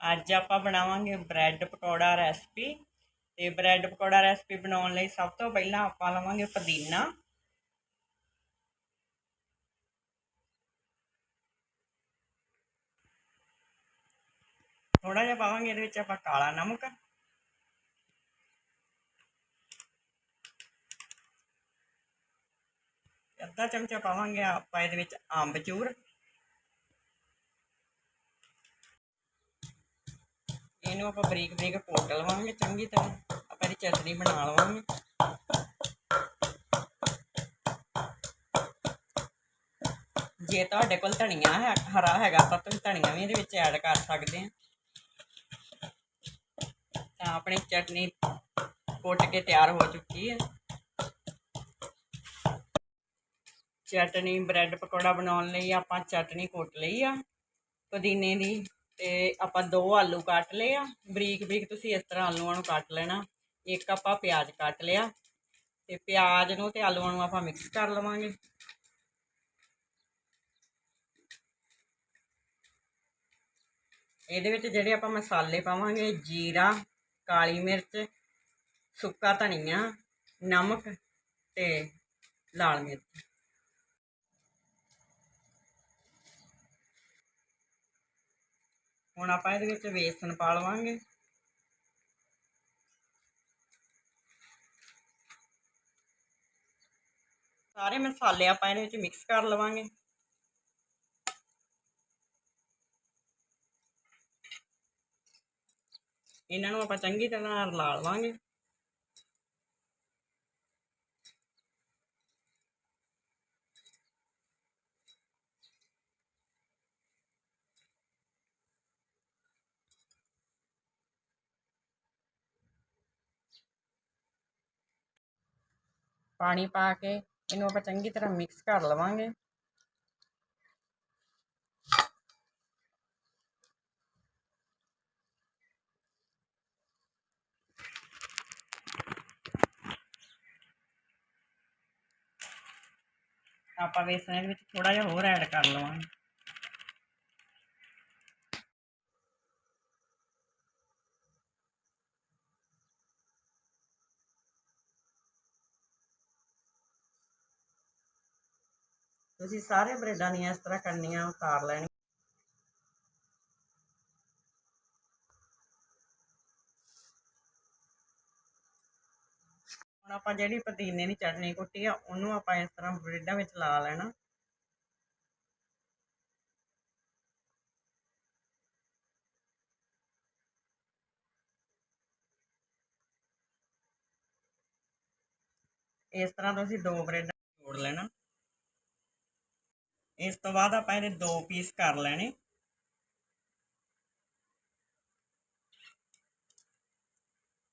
ਅੱਜ ਆਪਾਂ ਬਣਾਵਾਂਗੇ ਬ੍ਰੈਡ ਪਕੌੜਾ ਰੈਸਪੀ ਤੇ ਬ੍ਰੈਡ ਪਕੌੜਾ ਰੈਸਪੀ ਬਣਾਉਣ ਲਈ ਸਭ ਤੋਂ ਪਹਿਲਾਂ ਆਪਾਂ ਲਵਾਂਗੇ ਪੁਦੀਨਾ। ਥੋੜਾ ਜਿਹਾ ਪਾਵਾਂਗੇ ਇਹਦੇ ਵਿੱਚ ਆਪਾਂ ਕਾਲਾ ਨਮਕ। ਅੱਧਾ ਚਮਚਾ ਪਾਵਾਂਗੇ ਆਪਾਂ ਇਹਦੇ ਵਿੱਚ ਅੰਬ ਚੂਰ। ਇਹਨੂੰ ਆਪਾਂ ਬਰੀਕ ਬਰੀਕ ਕੋਟ ਲਵਾਂਗੇ, ਚੰਗੀ ਤਰ੍ਹਾਂ। ਆਪਾਂ ਇਹਦੀ ਚਟਨੀ ਬਣਾ ਲਵਾਂਗੇ। ਜੇ ਤੁਹਾਡੇ ਕੋਲ ਧਨੀਆ ਹੈ, ਹਰਾ ਹੈਗਾ, ਤਾਂ ਤੁਸੀਂ ਧਨੀਆ ਵੀ ਇਹਦੇ ਵਿੱਚ ਐਡ ਕਰ ਸਕਦੇ ਆ। ਤਾਂ ਆਪਣੀ ਚਟਨੀ ਕੁੱਟ ਕੇ ਤਿਆਰ ਹੋ ਚੁੱਕੀ ਹੈ। ਚਟਨੀ, ਬ੍ਰੈਡ ਪਕੌੜਾ ਬਣਾਉਣ ਲਈ ਆਪਾਂ ਚਟਨੀ ਕੁੱਟ ਲਈ ਆ। ਪੁਦੀਨੇ ਦੀ ਤੇ ਆਪਾਂ ਦੋ ਆਲੂ ਕੱਟ ਲਏ ਆ। ਬਰੀਕ ਬਰੀਕ ਤੁਸੀਂ ਇਸ ਤਰ੍ਹਾਂ ਆਲੂਆਂ ਨੂੰ ਕੱਟ ਲੈਣਾ। ਇੱਕ ਆਪਾਂ ਪਿਆਜ਼ ਕੱਟ ਲਿਆ ਤੇ ਪਿਆਜ਼ ਨੂੰ ਤੇ ਆਲੂਆਂ ਨੂੰ ਆਪਾਂ ਮਿਕਸ ਕਰ ਲਵਾਂਗੇ। ਇਹਦੇ ਵਿੱਚ ਜਿਹੜੇ ਆਪਾਂ ਮਸਾਲੇ ਪਾਵਾਂਗੇ, ਜੀਰਾ, ਕਾਲੀ ਮਿਰਚ, ਸੁੱਕਾ ਧਨੀਆ, ਨਮਕ ਤੇ ਲਾਲ ਮਿਰਚ। ਹੁਣ ਆਪਾਂ ਇਹਦੇ ਵਿੱਚ ਵੇਸਣ ਪਾ ਲਵਾਂਗੇ। ਸਾਰੇ ਮਸਾਲੇ ਆਪਾਂ ਇਹਦੇ ਵਿੱਚ ਮਿਕਸ ਕਰ ਲਵਾਂਗੇ। ਇਹਨਾਂ ਨੂੰ ਆਪਾਂ ਚੰਗੀ ਤਰ੍ਹਾਂ ਰਲਾ ਲਵਾਂਗੇ। ਪਾਣੀ ਪਾ ਕੇ ਇਹਨੂੰ ਆਪਾਂ ਚੰਗੀ ਤਰ੍ਹਾਂ ਮਿਕਸ ਕਰ ਲਵਾਂਗੇ ਆਪਾਂ ਵੇਸਣ ਦੇ ਵਿੱਚ ਥੋੜਾ ਜਿਹਾ ਹੋਰ ਐਡ ਕਰ ਲਵਾਂਗੇ ਤੁਸੀਂ ਸਾਰੇ ਬ੍ਰੈਡਾਂ ਦੀਆਂ ਇਸ ਤਰ੍ਹਾਂ ਕੰਨੀਆਂ ਉਤਾਰ ਲੈਣੀਆਂ। ਹੁਣ ਆਪਾਂ ਜਿਹੜੀ ਪੁਦੀਨੇ ਦੀ ਚਟਨੀ ਕੁੱਟੀ ਆ, ਉਹਨੂੰ ਆਪਾਂ ਇਸ ਤਰ੍ਹਾਂ ਬ੍ਰੈਡਾਂ ਵਿੱਚ ਲਾ ਲੈਣਾ। ਇਸ ਤਰ੍ਹਾਂ ਤੁਸੀਂ ਦੋ ਬ੍ਰੈਡ ਜੋੜ ਲੈਣਾ। ਇਸ ਤੋਂ ਬਾਅਦ ਆਪਾਂ ਇਹਦੇ ਦੋ ਪੀਸ ਕਰ ਲੈਣੇ।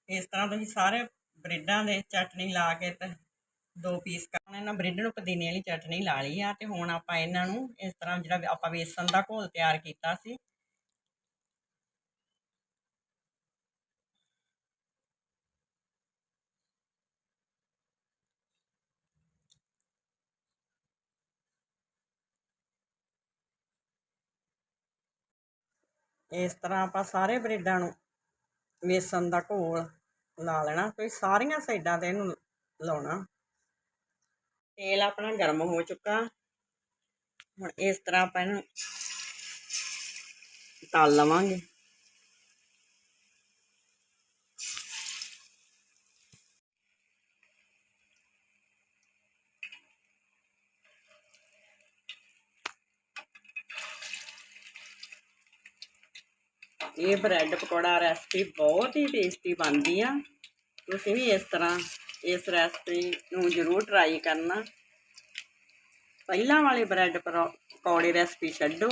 ਇਸ ਤਰ੍ਹਾਂ ਤੁਸੀਂ ਸਾਰੇ ਬ੍ਰੈਡਾਂ ਦੇ ਚਟਨੀ ਲਾ ਕੇ ਤੇ ਦੋ ਪੀਸ ਕਰਨੇ ਇਹਨਾਂ ਬ੍ਰੈਡ ਨੂੰ ਪੁਦੀਨੇ ਵਾਲੀ ਚਟਨੀ ਲਾ ਲਈ ਆ ਤੇ ਹੁਣ ਆਪਾਂ ਇਹਨਾਂ ਨੂੰ ਇਸ ਤਰ੍ਹਾਂ ਜਿਹੜਾ ਆਪਾਂ ਵੇਸਣ ਦਾ ਘੋਲ ਤਿਆਰ ਕੀਤਾ ਸੀ ਇਸ ਤਰ੍ਹਾਂ ਆਪਾਂ ਸਾਰੇ ਬ੍ਰੈਡਾਂ ਨੂੰ ਵੇਸਣ ਦਾ ਘੋਲ ਲਾ ਲੈਣਾ, ਤੁਸੀਂ ਸਾਰੀਆਂ ਸਾਈਡਾਂ ਤੇ ਇਹਨੂੰ ਲਾਉਣਾ। ਤੇਲ ਆਪਣਾ ਗਰਮ ਹੋ ਚੁੱਕਾ। ਹੁਣ ਇਸ ਤਰ੍ਹਾਂ ਆਪਾਂ ਇਹਨੂੰ ਤਲ ਲਵਾਂਗੇ। ਇਹ ਬ੍ਰੈਡ ਪਕੌੜਾ ਰੈਸਪੀ ਬਹੁਤ ਹੀ ਟੇਸਟੀ ਬਣਦੀ ਆ। ਤੁਸੀਂ ਵੀ ਇਸ ਤਰ੍ਹਾਂ ਇਸ ਰੈਸਪੀ ਨੂੰ ਜ਼ਰੂਰ ਟਰਾਈ ਕਰਨਾ। ਪਹਿਲਾਂ ਵਾਲੇ ਬ੍ਰੈਡ ਪਕੌੜੇ ਰੈਸਪੀ ਛੱਡੋ।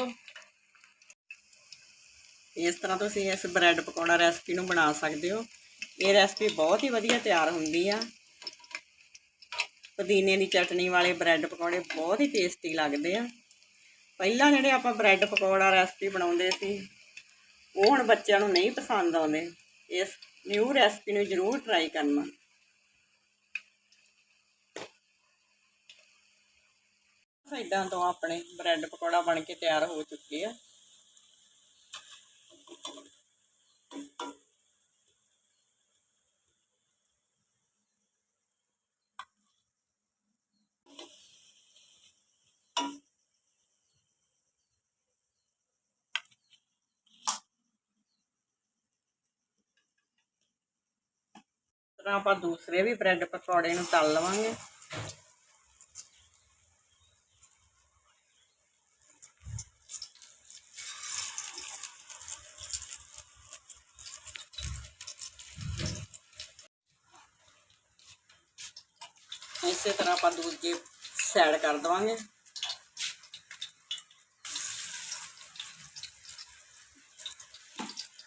ਇਸ ਤਰ੍ਹਾਂ ਤੁਸੀਂ ਇਸ ਬ੍ਰੈਡ ਪਕੌੜਾ ਰੈਸਪੀ ਨੂੰ ਬਣਾ ਸਕਦੇ ਹੋ। ਇਹ ਰੈਸਪੀ ਬਹੁਤ ਹੀ ਵਧੀਆ ਤਿਆਰ ਹੁੰਦੀ ਆ। ਪੁਦੀਨੇ ਦੀ ਚਟਨੀ ਵਾਲੇ ਬ੍ਰੈਡ ਪਕੌੜੇ ਬਹੁਤ ਹੀ ਟੇਸਟੀ ਲੱਗਦੇ ਆ। ਪਹਿਲਾਂ ਜਿਹੜੇ ਆਪਾਂ ਬ੍ਰੈਡ ਪਕੌੜਾ ਰੈਸਪੀ ਬਣਾਉਂਦੇ ਸੀ ਉਹ ਹੁਣ ਬੱਚਿਆਂ ਨੂੰ ਨਹੀਂ ਪਸੰਦ ਆਉਂਦੇ। ਇਸ ਨਿਊ ਰੈਸਪੀ ਨੂੰ ਜ਼ਰੂਰ ਟਰਾਈ ਕਰਨਾ। ਸਾਈਡਾਂ ਤੋਂ ਆਪਣੇ ਬ੍ਰੈਡ ਪਕੌੜਾ ਬਣ ਕੇ ਤਿਆਰ ਹੋ ਚੁੱਕੇ ਆ। ਤਰ੍ਹਾਂ ਆਪਾਂ ਦੂਸਰੇ ਵੀ ਬ੍ਰੈਡ ਪਕੌੜੇ ਨੂੰ ਤਲ ਲਵਾਂਗੇ। ਇਸੇ ਤਰ੍ਹਾਂ ਆਪਾਂ ਦੂਜੇ ਸਾਈਡ ਕਰ ਦਵਾਂਗੇ।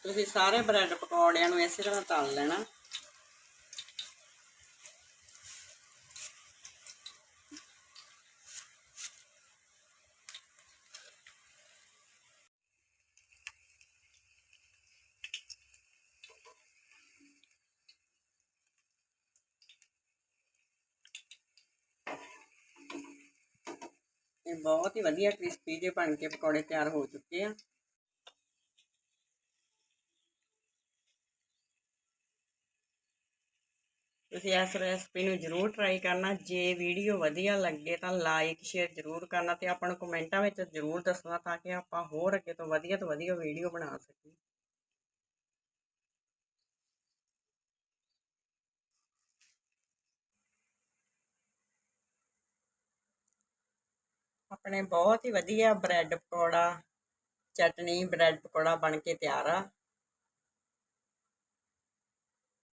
ਤੁਸੀਂ ਸਾਰੇ ਬ੍ਰੈਡ ਪਕੌੜਿਆਂ ਨੂੰ ਇਸੇ ਤਰ੍ਹਾਂ ਤਲ ਲੈਣਾ। ਬਹੁਤ ਹੀ ਵਧੀਆ ਕ੍ਰਿਸਪੀ ਜਿਹੇ ਬਣ ਕੇ ਪਕੌੜੇ ਤਿਆਰ ਹੋ ਚੁੱਕੇ ਆ। ਤੁਸੀਂ ਇਸ ਰੈਸਪੀ ਨੂੰ ਜ਼ਰੂਰ ਟਰਾਈ ਕਰਨਾ, ਜੇ ਵੀਡੀਓ ਵਧੀਆ ਲੱਗੇ ਤਾਂ ਲਾਈਕ ਸ਼ੇਅਰ ਜ਼ਰੂਰ ਕਰਨਾ ਤੇ ਆਪਾਂ ਨੂੰ ਕਮੈਂਟਾਂ ਵਿੱਚ ਜ਼ਰੂਰ ਦੱਸਣਾ ਤਾਂ ਕਿ ਆਪਾਂ ਹੋਰ ਅੱਗੇ ਤੋਂ ਵਧੀਆ ਤੋਂ ਵਧੀਆ ਵੀਡੀਓ ਬਣਾ ਸਕੀਏ। ਆਪਣੇ ਬਹੁਤ ਹੀ ਵਧੀਆ ਬ੍ਰੈਡ ਪਕੌੜਾ ਚਟਨੀ ਬ੍ਰੈਡ ਪਕੌੜਾ ਬਣ ਕੇ ਤਿਆਰ ਆ।